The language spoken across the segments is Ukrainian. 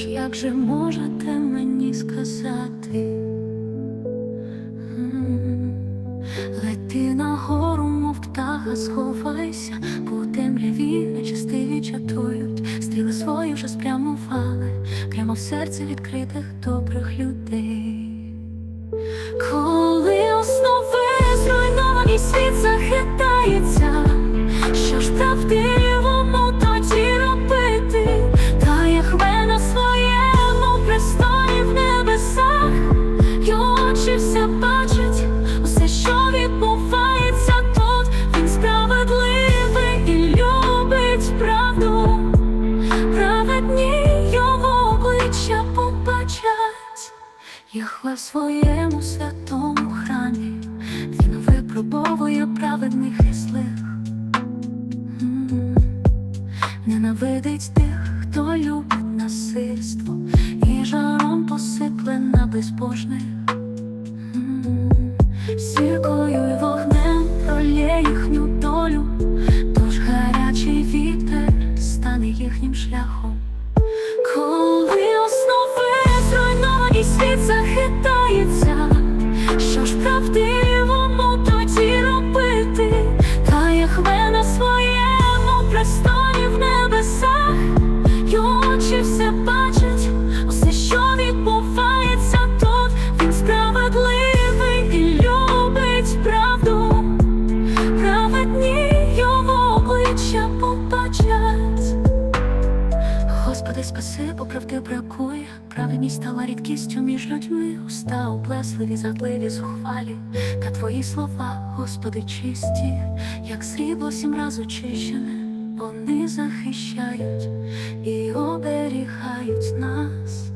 Тож як же можете мені сказати? Лети нагору, мов птаха, сховайся, у темряві нечистиві чатують, стріли свої вже спрямували, прямо в серце відкритих добрих людей. Коли основи зруйнований світ захитається, Яхве в своєму святому храмі, він випробовує праведних і злих. Ненавидить тих, хто любить насильство, і жаром посипле на безбожних. Спаси, бо правди бракує. Праведність стала рідкістю між людьми, уста облесливі, задливі, зухвалі. Та твої слова, Господи, чисті, як срібло сім раз очищене, вони захищають і оберігають нас.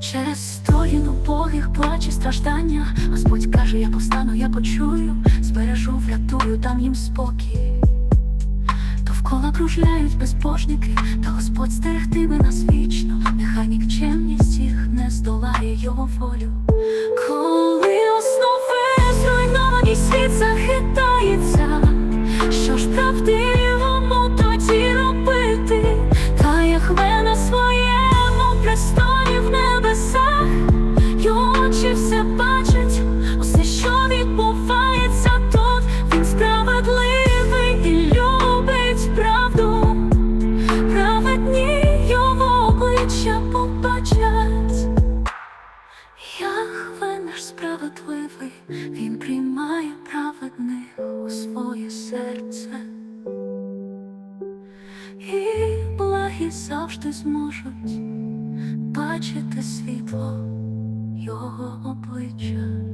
Через сторін убогих плач і страждання Господь каже, я повстану, я почую, збережу, врятую, дам їм спокій. Довкола кружляють безбожники, та Господь стерегтиме нас його волю. Коли основи зруйнований світ захитається, що ж правдивому тоді робити? Та Яхве своєму престолі небесах, його очі все бачать, усе, що відбувається тут, він справедливий і любить правду. Праведні його обличчя справедливий, він приймає праведних у своє серце, і благі завжди зможуть бачити світло його обличчя.